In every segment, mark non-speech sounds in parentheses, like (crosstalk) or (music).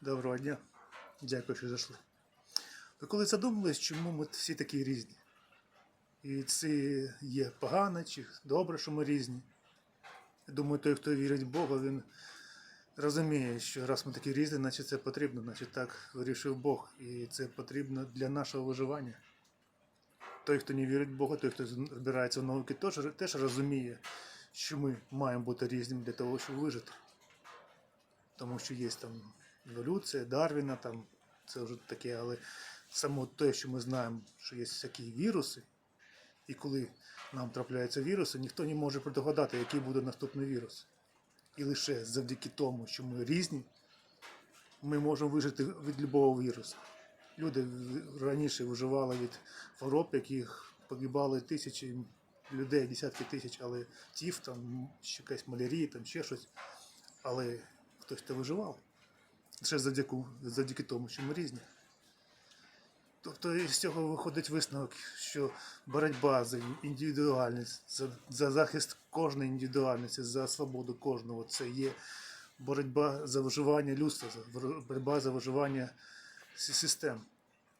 Доброго дня. Дякую, що зайшли. Ви коли задумались, чому ми всі такі різні? І це є погано чи добре, що ми різні? Думаю, той, хто вірить в Бога, він розуміє, що раз ми такі різні, значить це потрібно, значить так вирішив Бог. І це потрібно для нашого виживання. Той, хто не вірить в Бога, той, хто збирається в науки, теж, теж розуміє, що ми маємо бути різними для того, щоб вижити. Тому що є там еволюція, Дарвіна, там це вже таке, але само те, що ми знаємо, що є всякі віруси, і коли нам трапляються віруси, ніхто не може предугадати, який буде наступний вірус. І лише завдяки тому, що ми різні, ми можемо вижити від будь-якого вірусу. Люди раніше виживали від хвороб, яких погибали тисячі людей, десятки тисяч, але тіф, там, якась малярія, там ще щось. Але хтось то виживав. Лише завдяки, завдяки тому, що ми різні. Тобто із цього виходить висновок, що боротьба за індивідуальність, за, за захист кожної індивідуальності, за свободу кожного це є боротьба за виживання людства, боротьба за виживання систем.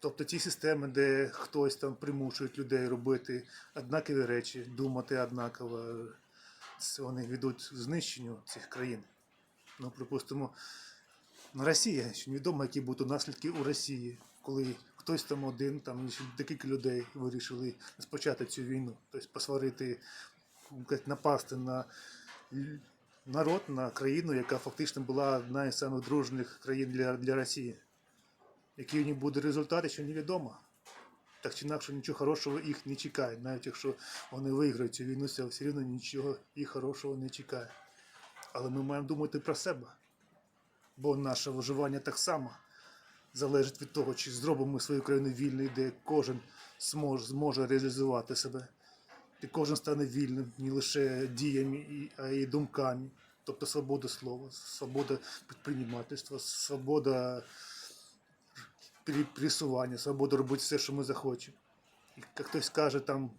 Тобто ті системи, де хтось там примушує людей робити однакові речі, думати однаково, вони ведуть знищенню цих країн. Ну, припустимо, на Росії, що невідомо, які будуть наслідки у Росії, коли хтось там один, там декілька людей вирішили розпочати цю війну, тобто посварити, напасти на народ, на країну, яка фактично була одна із самих дружних країн для, для Росії. Який у них буде результат, ще невідомо. Так чи інакше нічого хорошого їх не чекає, навіть якщо вони виграють цю війну, все рівно нічого їх хорошого не чекає. Але ми маємо думати про себе. Бо наше виживання так само залежить від того, чи зробимо ми свою країну вільною, де кожен зможе, реалізувати себе. І кожен стане вільним не лише діями, а й думками. Тобто свобода слова, свобода підприємництва, свобода пересування, свобода робити все, що ми захочемо. І як хтось каже, там,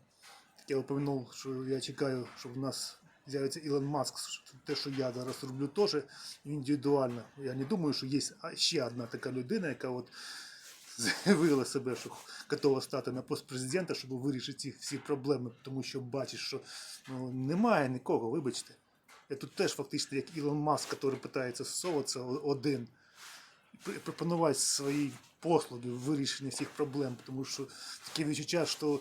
як я упомянув, що я чекаю, щоб в нас з'явиться Ілон Маск, те, що я зараз роблю, теж індивідуально. Я не думаю, що є ще одна така людина, яка от (laughs) заявила себе, що готова стати на пост президента, щоб вирішити ці всі проблеми, тому що бачиш, що ну, немає нікого, вибачте. Я тут теж фактично як Ілон Маск, який питається всовуватися один пропонувати свої послуги в вирішенні всіх проблем, тому що таке відчуття, що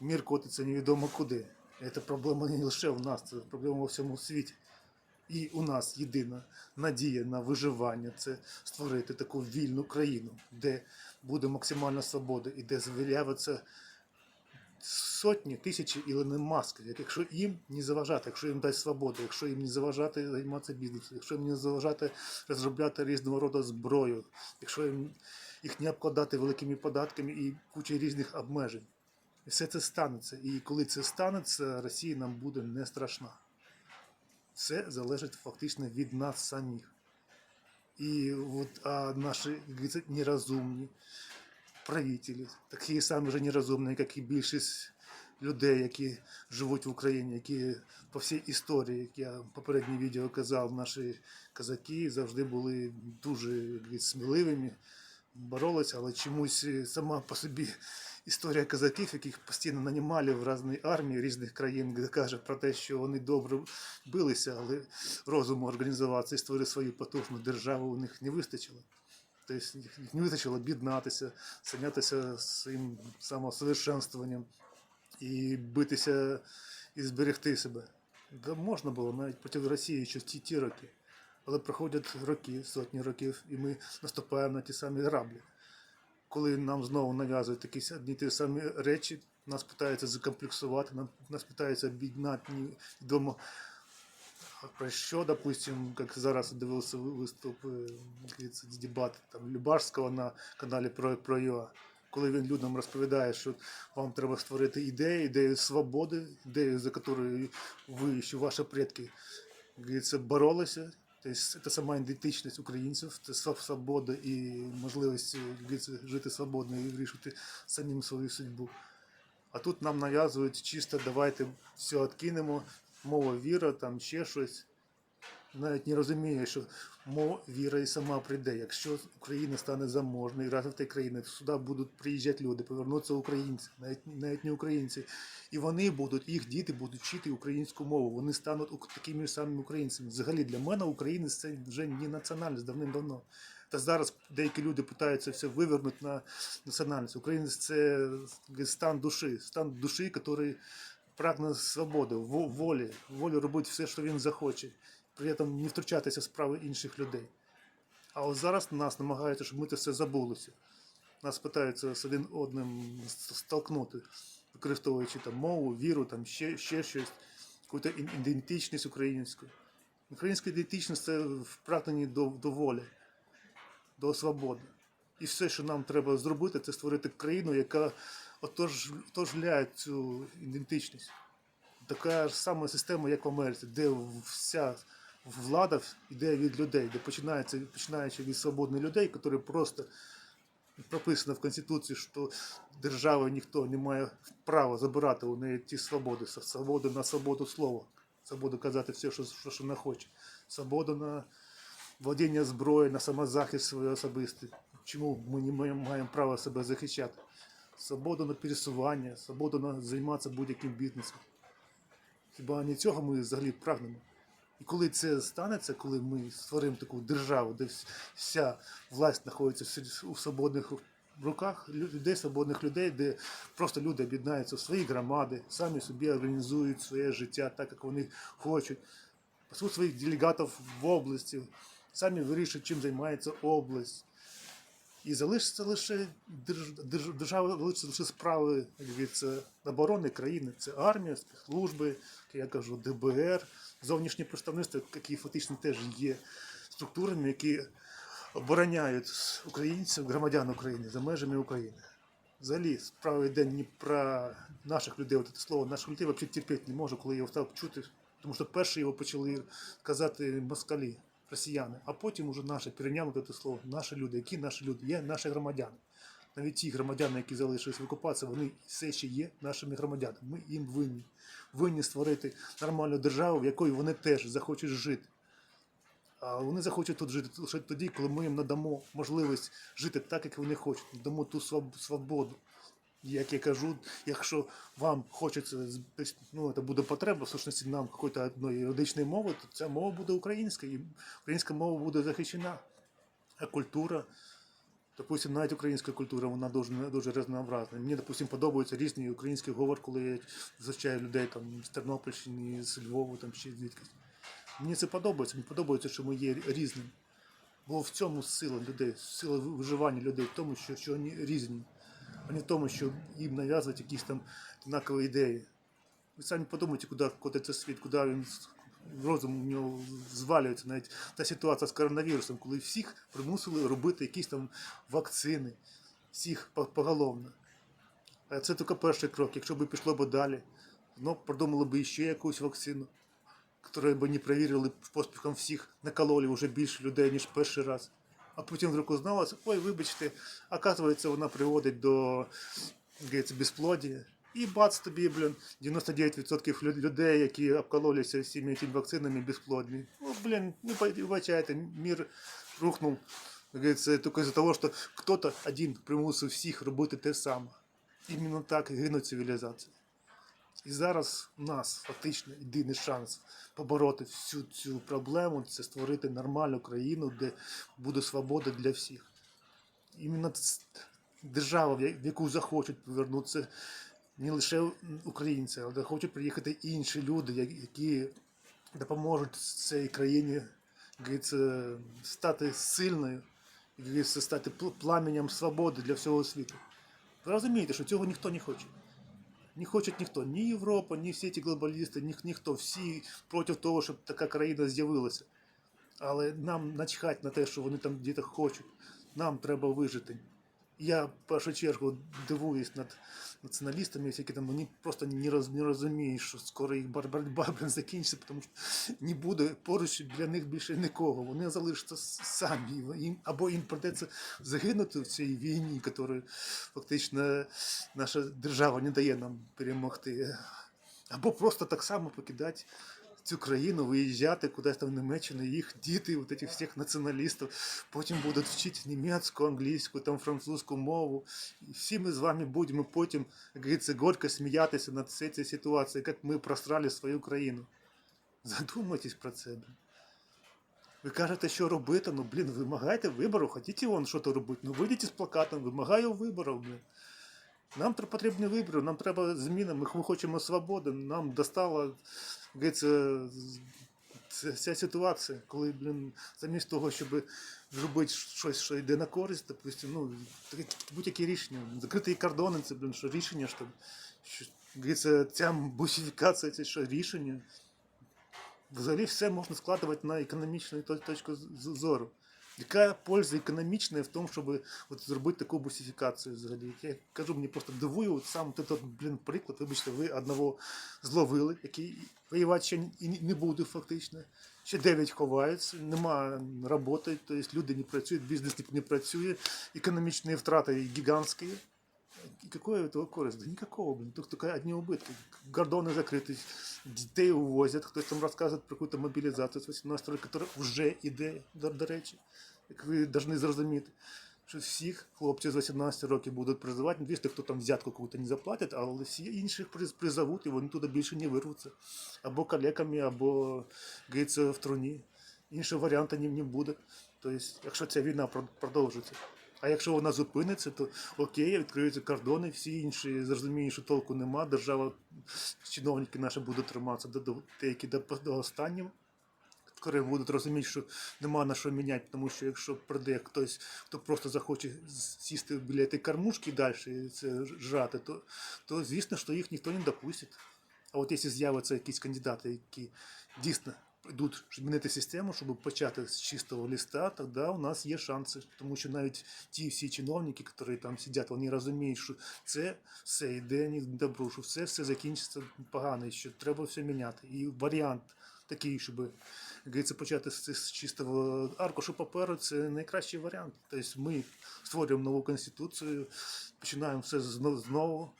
мір котиться невідомо куди. Це проблема не лише в нас, це проблема во всьому світі. І у нас єдина надія на виживання це створити таку вільну країну, де буде максимальна свобода і де з'являться сотні, тисячі Ілони Масків, як якщо їм не заважати, якщо їм дасть свободу, якщо їм не заважати займатися бізнесом, якщо їм не заважати розробляти різного роду зброю, якщо їм їх не обкладати великими податками і кучою різних обмежень. І все це станеться. І коли це станеться, Росія нам буде не страшна. Все залежить фактично від нас самих. І от, а наші нерозумні правителі, такі самі ж нерозумні, як і більшість людей, які живуть в Україні, які по всій історії, як я попереднє відео казав, наші козаки завжди були дуже сміливими, боролися, але чомусь сама по собі історія козаків, яких постійно нанімали в різні армії різних країн, де каже про те, що вони добре билися, але розуму організуватися і створити свою потужну державу у них не вистачило. Тобто їх не вистачило об'єднатися, зайнятися своїм самосовершенствуванням і битися і зберегти себе. Да, можна було навіть проти Росії ще ті, ті роки. Але проходять роки, сотні років, і ми наступаємо на ті самі граблі. Коли нам знову нав'язують якісь одні ті самі речі, нас питаються закомплексувати, нас питаються об'єднати невідомо про що, допустим, як зараз дивився виступ е, як дебати там Любашського на каналі про, про ЮА. Коли він людям розповідає, що вам треба створити ідею, ідею свободи, ідею, за якою ви, що ваші предки боролися. Тобто це сама ідентичність українців, це свобода і можливість жити свободно і вирішити самим свою судьбу. А тут нам нав'язують чисто давайте все відкинемо, мова віра, там ще щось. Навіть не розуміє, що мова віра і сама прийде. Якщо Україна стане заможною, розвитою країною, сюди будуть приїжджати люди, повернуться українці, навіть, навіть не українці. І вони будуть, їх діти будуть вчити українську мову. Вони стануть такими ж самими українцями. Взагалі для мене українець це вже не національність давним-давно. Та зараз деякі люди питаються все вивернути на національність. Українець це стан душі, стан душі, який прагне свободи, во- волі, волі робити все, що він захоче, при цьому не втручатися в справи інших людей. А от зараз нас намагаються, щоб ми це все забулися. Нас питаються з один одним столкнути, використовуючи там мову, віру, там ще, ще щось, якусь ідентичність українську. Українська ідентичність це в до, до волі, до свободи. І все, що нам треба зробити, це створити країну, яка отож, отожляє цю ідентичність. Така ж сама система, як в Америці, де вся влада йде від людей, де починається, починаючи від свободних людей, які просто прописано в Конституції, що держава ніхто не має права забирати у неї ті свободи, свободу на свободу слова, свободу казати все, що, що, що вона хоче, свободу на владіння зброєю, на самозахист свій особистий. Чому ми не маємо право себе захищати? Свободу на пересування, свободу на займатися будь-яким бізнесом. Хіба не цього ми взагалі прагнемо? І коли це станеться, коли ми створимо таку державу, де вся власть знаходиться у свободних руках людей, свободних людей, де просто люди об'єднаються в свої громади, самі собі організують своє життя так, як вони хочуть, посуть своїх делегатів в області, самі вирішують, чим займається область. І залишиться лише держ, держ, держава залишиться лише справи говориться, оборони країни. Це армія, спецслужби, я кажу, ДБР, зовнішнє представництво, які фактично теж є структурами, які обороняють українців, громадян України за межами України. Взагалі, справа йде не про наших людей, от це слово наших людей взагалі терпіти не можу, коли його став чути, тому що перші його почали казати москалі, росіяни, а потім уже наші перейняли це слово. Наші люди, які наші люди, є наші громадяни. Навіть ті громадяни, які залишились в окупації, вони все ще є нашими громадянами. Ми їм винні. Винні створити нормальну державу, в якої вони теж захочуть жити. А вони захочуть тут жити лише тоді, коли ми їм надамо можливість жити так, як вони хочуть, надамо ту свободу. Як я кажу, якщо вам хочеться, ну, це буде потреба, в сущності нам якоїсь одної юридичної мови, то ця мова буде українська, і українська мова буде захищена. А культура, допустим, навіть українська культура, вона дуже, дуже різнообразна. Мені, допустим, подобаються різні український говор, коли я зустрічаю людей там, з Тернопільщини, з Львова, там, ще звідкись. Мені це подобається, мені подобається, що ми є різними. Бо в цьому сила людей, сила виживання людей, в тому, що, що вони різні, а не в тому, що їм нав'язують якісь там однакові ідеї. Ви самі подумайте, куди, це світ, куди він розум у нього звалюється. Навіть та ситуація з коронавірусом, коли всіх примусили робити якісь там вакцини, всіх поголовно. А це тільки перший крок. Якщо б пішло б далі, знов придумали б ще якусь вакцину, яку б не перевірили поспіхом всіх, накололи вже більше людей, ніж перший раз. А потім вдруг узналося, ой, вибачте, оказується, вона приводить до безплодія. І бац тобі, блін, 99% людей, які обкололися всіми цими вакцинами, безплодні. Ну, блін, ну, вибачайте, мир рухнув. Як тільки з-за того, що хтось один примусив всіх робити те саме. Іменно так гинуть цивілізації. І зараз у нас фактично єдиний шанс побороти всю цю проблему це створити нормальну країну, де буде свобода для всіх. Іменно держава, в яку захочуть повернутися не лише українці, але хочуть приїхати інші люди, які допоможуть цій країні стати сильною, говориться, стати пл- пламенем свободи для всього світу. Ви розумієте, що цього ніхто не хоче. Не хочет ніхто, ні Європа, ні всі ці глобалісти, ні, ніхто. Всі проти того, щоб така країна з'явилася. Але нам начхать на те, що вони там діти хочуть. Нам треба вижити. Я в першу чергу дивуюсь над націоналістами, які там вони просто не, роз, не розуміють, що скоро їх боротьба закінчиться, тому що не буде поруч для них більше нікого. Вони залишаться самі. Їм, або їм придеться загинути в цій війні, яку фактично наша держава не дає нам перемогти. Або просто так само покидати цю країну виїжджати кудись там в Німеччину, їх діти, от этих всіх націоналістів, потім будуть вчити німецьку, англійську, там французьку мову. І всі ми з вами будемо потім, як говориться, горько сміятися над всією цією ситуацією, як ми просрали свою країну. Задумайтесь про це. Ви кажете, що робити, ну блін, вимагайте вибору, хотіть вон щось робити. Ну вийдіть з плакатом, вимагаю виборів, блін. Нам потрібні вибори, нам треба зміни, ми, хочемо свободи, нам достала з- ця, ситуація, коли, блін, замість того, щоб зробити щось, що йде на користь, допустим, ну, будь-які рішення. Закриті кордони, це, блін, що рішення, що, що говориться, ця бусифікація, це що рішення. Взагалі все можна складувати на економічну точку зору. Яка польза економічна в тому, щоб от зробити таку бусифікацію взагалі? Я кажу, мені просто дивую, от сам той, той, блін, приклад, вибачте, ви одного зловили, який воювати ще і не- буде фактично. Ще 9 ховаються, немає роботи, тобто люди не працюють, бізнес не- не працює, економічні втрати гігантські И какой этого користь? Да никакого, блин. Только, только одни убытки. Гордоны закрыты, детей увозят, хтось там розказує про какую-то мобілізацію з 18 років, яка вже іде, до, до речі. Як ви повинні зрозуміти, що всіх хлопців з 18 років будуть призивати, ну, звісно, хто там взятку какую-то не заплатить, але всі інших приз- призовуть, і вони туди більше не вирвуться. Або калеками, або гейться в труні. Іншого варіанту не, не буде. Тобто, якщо ця війна прод- продовжиться. А якщо вона зупиниться, то окей, відкриються кордони, всі інші зрозуміють, що толку нема. Держава, чиновники наші будуть триматися до, деякі до, до останнього. Коли будуть розуміти, що нема на що міняти, тому що якщо прийде хтось, хто просто захоче сісти біля цієї кормушки і далі це жрати, то, то звісно, що їх ніхто не допустить. А от якщо з'являться якісь кандидати, які дійсно йдуть змінити систему, щоб почати з чистого листа, тоді у нас є шанси. Тому що навіть ті всі чиновники, які там сидять, вони розуміють, що це все йде не добру, що все, все закінчиться погано, що треба все міняти. І варіант такий, щоб говориться, почати з чистого аркушу паперу, це найкращий варіант. Тобто ми створюємо нову конституцію, починаємо все знову.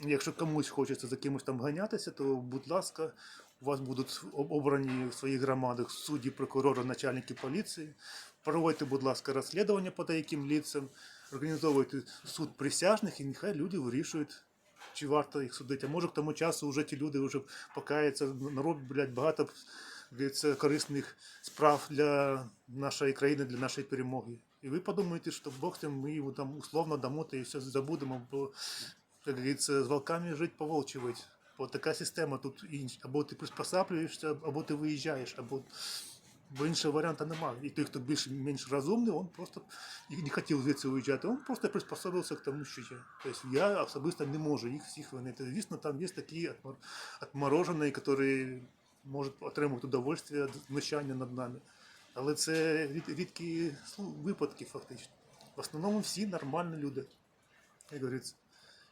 Якщо комусь хочеться за кимось там ганятися, то будь ласка, у вас будуть об- обрані в своїх громадах судді, прокурори, начальники поліції. Проводьте, будь ласка, розслідування по деяким ліцям, організовуйте суд присяжних і нехай люди вирішують, чи варто їх судити. А може к тому часу вже ті люди вже покаються, народ, блядь, багато корисних справ для нашої країни, для нашої перемоги. І ви подумаєте, що Бог тим, ми його там условно дамо та і все забудемо, бо, як говориться, з волками жити по волчі вить. Бо така система тут інша. Або ти приспосаблюєшся, або ти виїжджаєш, або бо іншого варіанту немає. І той, хто більш-менш розумний, він просто не хотів звідси виїжджати, він просто приспособився к тому, що є. Тобто я особисто не можу їх всіх винити. Звісно, там є такі отмор- отморожені, які можуть отримати удовольствие від знущання над нами. Але це рід- рідкі випадки, фактично. В основному всі нормальні люди, як говориться.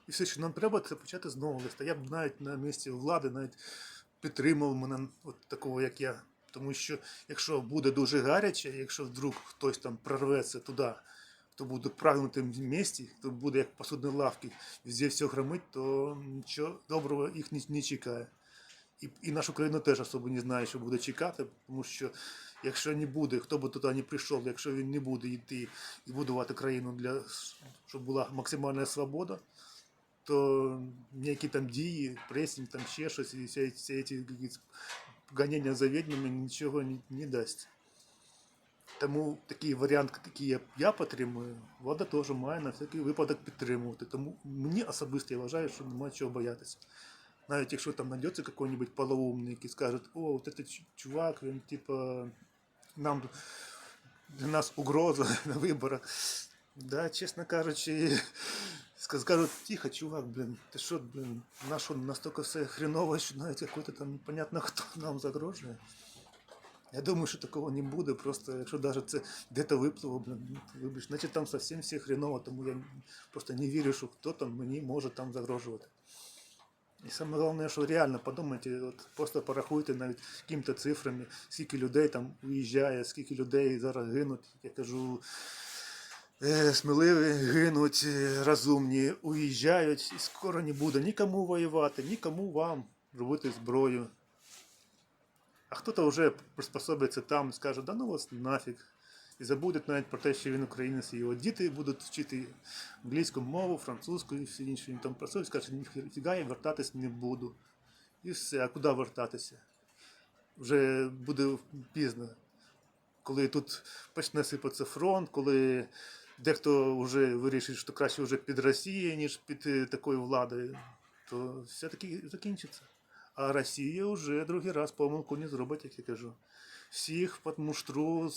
І все, що нам треба, це почати з нового листа. Я б навіть на місці влади навіть підтримав мене от такого, як я. Тому що якщо буде дуже гаряче, якщо вдруг хтось там прорветься туди, хто буде в правильному місці, хто буде як посудні лавки, везде все громить, то нічого доброго їх не, не чекає. І, і нашу країну теж особо не знає, що буде чекати, тому що якщо не буде, хто би туди не прийшов, якщо він не буде йти і будувати країну для щоб була максимальна свобода, то ніякі там дії, пресінг, там ще щось, і всі, всі ці як говориться, ганяння за відьмами нічого не, не дасть. Тому такий варіант, який я, я підтримую, влада теж має на всякий випадок підтримувати. Тому мені особисто я вважаю, що немає чого боятися. Навіть якщо там знайдеться якийсь полоумний, який скаже, о, от этот ч- чувак, він типа нам для нас угроза (laughs) на виборах. Да, чесно кажучи, (laughs) ска- скажуть, тихо, чувак, блин, ти що, блин, на що настільки все хреново, що навіть який-то там непонятно хто (laughs) нам загрожує. Я думаю, що такого не буде, просто якщо навіть це де-то випливо, блин, ну, вибач, значить там зовсім все хреново, тому я просто не вірю, що хто там мені може там загрожувати. І саме головне, що реально подумайте, от просто порахуйте навіть якими-то цифрами, скільки людей там уїжджає, скільки людей зараз гинуть. Я кажу, е, сміливі гинуть, е, розумні, уїжджають, і скоро не буде нікому воювати, нікому вам робити зброю. А хто-то вже приспособиться там і скаже, да ну вас нафіг. І забудуть навіть про те, що він українець, і його діти будуть вчити англійську мову, французьку і все інше. Він там працює, скаже, ніфіга я вертатись не буду. І все, а куди вертатися? Вже буде пізно. Коли тут почне сипатися фронт, коли дехто вже вирішить, що краще вже під Росією, ніж під е, такою владою, то все-таки закінчиться. А Росія вже другий раз помилку не зробить, як я кажу. Всіх під муштру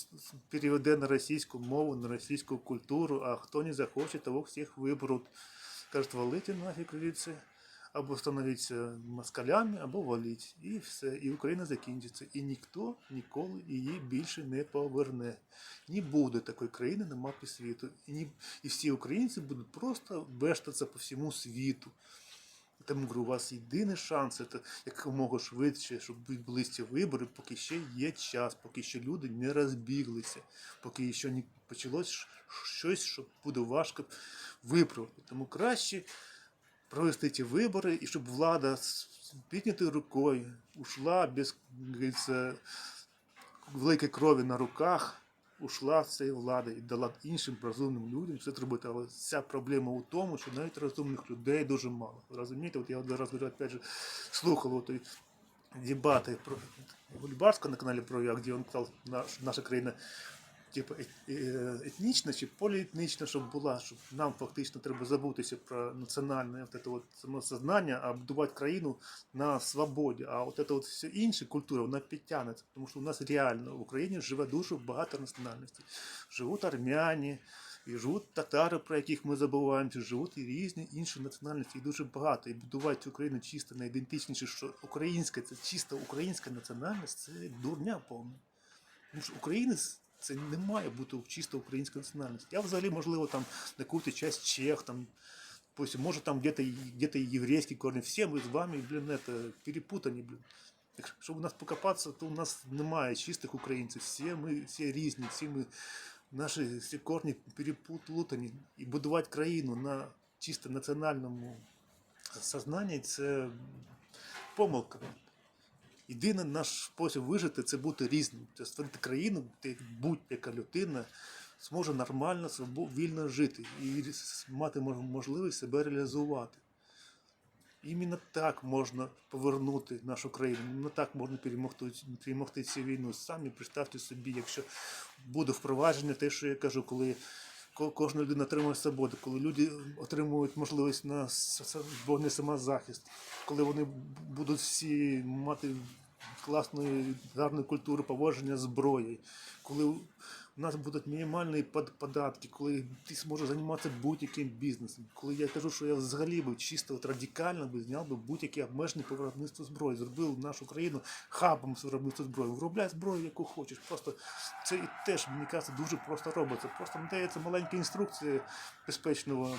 переведе на російську мову, на російську культуру, а хто не захоче, того всіх виберуть. Кажуть, валити нафіг звідси, або становіться москалями, або валіть. І все. І Україна закінчиться. І ніхто ніколи її більше не поверне. Не буде такої країни на мапі світу. І, ні, і всі українці будуть просто вештатися по всьому світу. Тому говорю, у вас єдиний шанс це якомога швидше, щоб були ці вибори, поки ще є час, поки ще люди не розбіглися, поки ще не почалось щось, що буде важко виправити. Тому краще провести ці вибори і щоб влада з піднятою рукою ушла без великої крові на руках. Ушла з цієї влади і дала іншим розумним людям це зробити. Але вся проблема у тому, що навіть розумних людей дуже мало. Розумієте, от я зараз говорю, опять же, слухав от дебати про Гульбарського на каналі про як, де він казав, наш, наша країна типу, е, етнічна чи поліетнічна, щоб була, щоб нам фактично треба забутися про національне от це от самосознання, а будувати країну на свободі. А от це от все інше культура, вона підтягнеться, тому що у нас реально в Україні живе дуже багато національностей. Живуть армяні, і живуть татари, про яких ми забуваємо, живуть і різні інші національності, і дуже багато. І будувати цю країну чисто найідентичніше, що українська, це чисто українська національність, це дурня повна. Тому що українець це не має бути чисто українська національність. Я взагалі, можливо, там на якусь часть чех, там, пусть, може там где-то, еврейский корни. Всі ми з вами, блін, это, перепутані, блін. Якщо у нас покопатися, то у нас немає чистих українців. Всі ми всі різні, всі ми наші всі корні переплутані. І будувати країну на чисто національному сознанні це помилка. Єдиний наш спосіб вижити це бути різним. Це створити країну, де будь-яка людина зможе нормально, вільно жити і мати можливість себе реалізувати. Іменно так можна повернути нашу країну, іменно так можна перемогти, перемогти цю війну. Самі представте собі, якщо буде впровадження, те, що я кажу, коли ко- кожна людина отримує свободу, коли люди отримують можливість на збройний самозахист, коли вони будуть всі мати класну гарну культуру поводження зброї, коли у нас будуть мінімальні под- податки, коли ти зможеш займатися будь-яким бізнесом, коли я кажу, що я взагалі би чисто от радикально би зняв би будь-які обмеження по виробництву зброї, зробив нашу країну хабом з виробництва зброї. Виробляй зброю, яку хочеш. Просто це і теж, мені кажеться, дуже просто робиться. Просто надається маленька інструкція безпечного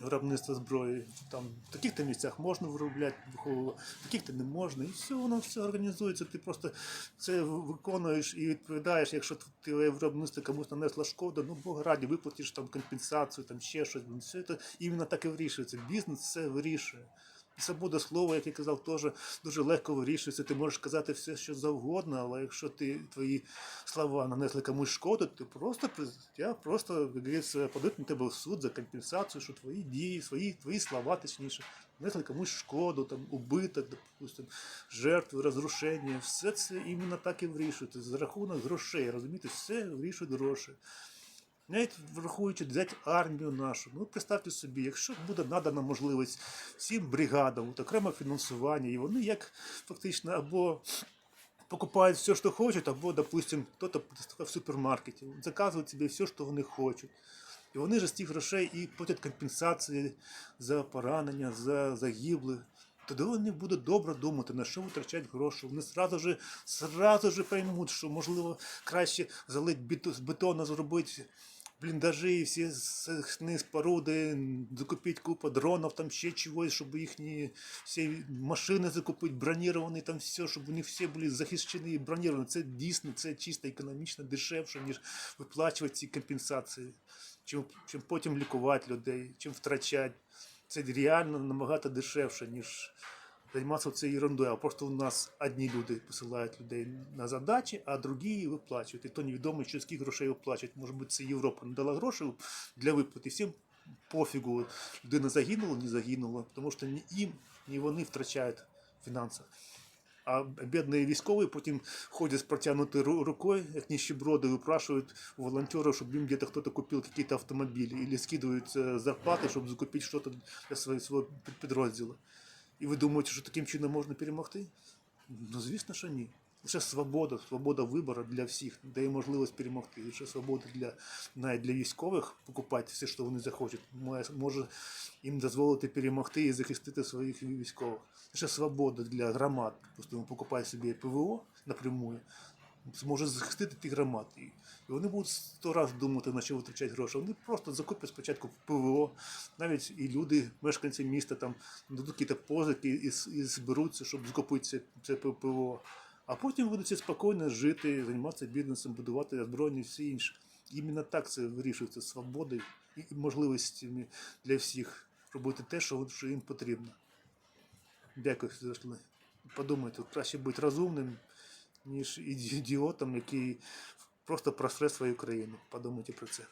виробництва зброї. Там в таких-то місцях можна виробляти в таких-то не можна. І все, воно все організується. Ти просто це виконуєш і відповідаєш, якщо ти виробництво комусь нанесло шкоду, ну Бог раді, виплатиш там компенсацію, там ще щось. Ну, Все це іменно так і вирішується. Бізнес все вирішує. І свобода слова, як я казав, теж дуже легко вирішується. Ти можеш казати все, що завгодно, але якщо ти твої слова нанесли комусь шкоду, ти просто я просто подаю на тебе в суд за компенсацію, що твої дії, свої твої слова, точніше, нанесли комусь шкоду, там убиток, допустим, жертви, розрушення. Все це іменно так і вирішується. За рахунок грошей, розумієте, все вирішують гроші. Навіть враховуючи взяти армію нашу, ну представте собі, якщо буде надана можливість всім бригадам, от окреме фінансування, і вони як фактично або покупають все, що хочуть, або, допустим, хто-то в супермаркеті, заказують собі все, що вони хочуть. І вони ж з цих грошей і платять компенсації за поранення, за загиблих. Тоді вони будуть добре думати, на що витрачають гроші. Вони сразу же, сразу же поймуть, що можливо краще бетон, з бетону зробити бліндажі, всі захисні споруди, закупити купу дронів, там ще чогось, щоб їхні всі машини закупити, броніровані, там все, щоб вони всі були захищені і броніровані. Це дійсно, це чисто економічно дешевше, ніж виплачувати ці компенсації, чим, чим потім лікувати людей, чим втрачати. Це реально набагато дешевше, ніж займатися цією ерундою, а просто у нас одні люди посилають людей на задачі, а другі виплачують. І то невідомо, що скільки грошей виплачують. Може бути, це Європа не дала грошей для виплати. Всім пофігу, людина загинула, не загинула, тому що ні їм, ні вони втрачають фінанси. А бідні військові потім ходять з протягнутою ру- рукою, як нищеброди, випрашують у волонтерів, щоб їм где-то кто-то купил какие-то автомобили, или скидывают э, зарплаты, щоб закупити щось для свого, свого під- підрозділу. І ви думаєте, що таким чином можна перемогти? Ну, звісно, що ні. Лише свобода, свобода вибору для всіх дає можливість перемогти. Лише свобода для навіть для військових покупати все, що вони захочуть, може їм дозволити перемогти і захистити своїх військових. Лише свобода для громад. Просто покупає собі ПВО напрямую, зможе захистити ті громад. І вони будуть сто разів думати, на що витрачати гроші. Вони просто закуплять спочатку ПВО, навіть і люди, мешканці міста, там дадуть якісь позики і, і зберуться, щоб закупити це, це ПВО. А потім будуть всі спокійно жити, займатися бізнесом, будувати озброєння і все інше. Іменно так це вирішується свободою і можливостями для всіх робити те, що, їм потрібно. Дякую, зайшли. Подумайте, краще бути розумним, ніж ідіотом, який просто просре свою країну. Подумайте про це.